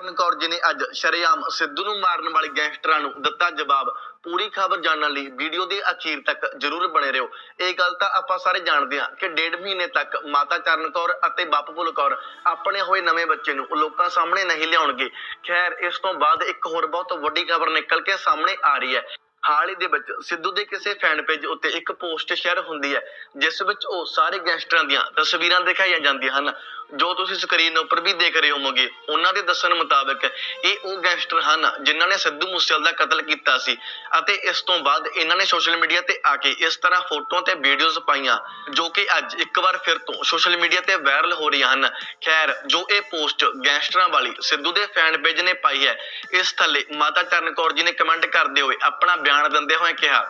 ਕਰਨ ਕੌਰ ਜੀ ਨੇ ਅੱਜ ਸ਼ਰੇਆਮ ਸਿੱਧੂ ਨੂੰ ਮਾਰਨ ਵਾਲੇ ਗੈਂਗਸਟਰਾਂ ਨੂੰ ਦਿੱਤਾ ਜਵਾਬ। ਪੂਰੀ ਖਬਰ ਜਾਣਨ ਲਈ ਵੀਡੀਓ ਦੇ ਅਖੀਰ ਤੱਕ ਜਰੂਰ ਬਣੇ ਰਹੋ। ਇਹ ਗੱਲ ਤਾਂ ਆਪਾਂ ਸਾਰੇ ਜਾਣਦੇ ਹਾਂ ਕਿ ਡੇਢ ਮਹੀਨੇ ਤੱਕ ਮਾਤਾ ਚਰਨ ਕੌਰ ਅਤੇ ਬਾਪੂਪੁਰ ਕੌਰ ਆਪਣੇ ਹੋਏ ਨਵੇਂ ਬੱਚੇ ਨੂੰ ਲੋਕਾਂ ਸਾਹਮਣੇ ਨਹੀਂ ਲਿਆਉਣਗੇ। ਖੈਰ, ਇਸ ਤੋਂ ਬਾਅਦ ਇੱਕ ਹੋਰ ਬਹੁਤ ਵੱਡੀ ਖਬਰ ਨਿਕਲ ਕੇ ਸਾਹਮਣੇ ਆ ਰਹੀ ਹੈ। ਹਾਲ ਹੀ ਦੇ ਵਿੱਚ ਸਿੱਧੂ ਦੇ ਕਿਸੇ ਫੈਨ ਪੇਜ ਉੱਤੇ ਇੱਕ ਪੋਸਟ ਸ਼ੇਅਰ ਹੁੰਦੀ ਹੈ, ਜਿਸ ਵਿੱਚ ਉਹ ਸਾਰੇ ਗੈਂਗਸਟਰਾਂ ਦੀਆਂ ਤਸਵੀਰਾਂ ਦਿਖਾਈਆਂ ਜਾਂਦੀਆਂ ਹਨ। ਜੋ ਤੁਸੀਂ ਸਕਰੀਨ ਉੱਪਰ ਵੀ ਦੇਖ ਰਹੇ ਹੋਵੋਗੇ, ਉਹਨਾਂ ਦੇ ਦੱਸਣ ਮੁਤਾਬਿਕ ਇਹ ਉਹ ਗੈਂਗਸਟਰ ਹਨ ਜਿਨ੍ਹਾਂ ਨੇ ਸਿੱਧੂ ਮੂਸੇਵਾਲੇ ਦਾ ਕਤਲ ਕੀਤਾ ਸੀ ਅਤੇ ਇਸ ਤੋਂ ਬਾਅਦ ਇਹਨਾਂ ਨੇ ਸੋਸ਼ਲ ਮੀਡੀਆ ਤੇ ਆ ਕੇ ਇਸ ਤਰ੍ਹਾਂ ਫੋਟੋਆਂ ਤੇ ਵੀਡੀਓਜ਼ ਪਾਈਆਂ ਜੋ ਕਿ ਅੱਜ ਇੱਕ ਵਾਰ ਫਿਰ ਤੋਂ ਸੋਸ਼ਲ ਮੀਡੀਆ ਤੇ ਵਾਇਰਲ ਹੋ ਰਹੀਆਂ ਹਨ। ਖੈਰ, ਜੋ ਇਹ ਪੋਸਟ ਗੈਂਗਸਟਰਾਂ ਵਾਲੀ ਸਿੱਧੂ ਦੇ ਫੈਨ ਪੇਜ ਨੇ ਪਾਈ ਹੈ, ਇਸ ਥੱਲੇ ਮਾਤਾ ਚਰਨ ਕੌਰ ਜੀ ਨੇ ਕਮੈਂਟ ਕਰਦੇ ਹੋਏ ਆਪਣਾ ਬਿਆਨ ਦਿੰਦੇ ਹੋਏ ਕਿਹਾ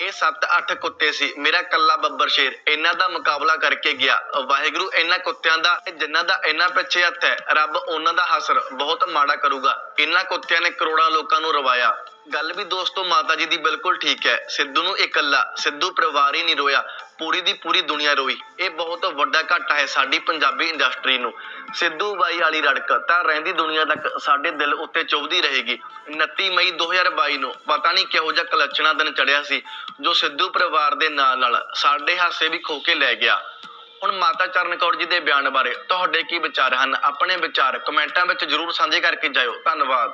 ਇਹ 7-8 ਕੁੱਤੇ ਸੀ। ਮੇਰਾ ਕੱਲਾ ਬੱਬਰ ਸ਼ੇਰ ਇਹਨਾਂ ਦਾ ਮੁਕਾਬਲਾ ਕਰਕੇ ਗਿਆ। ਵਾਹਿਗੁਰੂ ਇਹਨਾਂ ਕੁੱਤਿਆਂ ਦਾ ਤੇ ਜਿਨ੍ਹਾਂ ਦਾ ਇਹਨਾਂ ਪਿੱਛੇ ਹੱਥ ਹੈ, ਰੱਬ ਉਹਨਾਂ ਦਾ ਹਸਰ ਬਹੁਤ ਮਾੜਾ ਕਰੂਗਾ। ਇਹਨਾਂ ਕੁੱਤਿਆਂ ਨੇ ਕਰੋੜਾਂ ਲੋਕਾਂ ਨੂੰ ਰਵਾਇਆ। ਗੱਲ ਵੀ ਦੋਸਤੋ ਮਾਤਾ ਜੀ ਦੀ ਬਿਲਕੁਲ ਠੀਕ ਹੈ। ਸਿੱਧੂ ਨੂੰ ਇਕੱਲਾ, ਸਿੱਧੂ ਪਰਿਵਾਰ ਹੀ ਨਹੀਂ ਰੋਇਆ। ਪੂਰੀ ਦੀ ਪੂਰੀ ਦੁਨੀਆ ਰੋਈ। ਇਹ ਬਹੁਤ ਵੱਡਾ ਘਾਟਾ ਹੈ ਸਾਡੀ ਪੰਜਾਬੀ ਇੰਡਸਟਰੀ ਨੂੰ। ਸਿੱਧੂ ਬਾਈ ਵਾਲੀ ਰੜਕ, ਤਾਂ ਰਹਿੰਦੀ ਦੁਨੀਆ ਤੱਕ ਸਾਡੇ ਦਿਲ ਉੱਤੇ ਚੁੱਭਦੀ ਰਹੇਗੀ। 29 ਮਈ 2022 ਨੂੰ ਪਤਾ ਨਹੀਂ ਕਿਹੋ ਜਿਹਾ ਕਲਚਣਾ ਦਿਨ ਚੜਿਆ ਸੀ, ਜੋ ਸਿੱਧੂ ਪਰਿਵਾਰ ਦੇ ਨਾਲ ਨਾਲ ਸਾਡੇ ਹਾਸੇ ਵੀ ਖੋ ਕੇ ਲੈ ਗਿਆ। ਹੁਣ ਮਾਤਾ ਚਰਨ ਕੌਰ ਜੀ ਦੇ ਬਿਆਨ ਬਾਰੇ ਤੁਹਾਡੇ ਕੀ ਵਿਚਾਰ ਹਨ? ਆਪਣੇ ਵਿਚਾਰ ਕਮੈਂਟਾਂ ਵਿੱਚ ਜਰੂਰ ਸਾਂਝੇ ਕਰਕੇ ਜਾਇਓ। ਧੰਨਵਾਦ।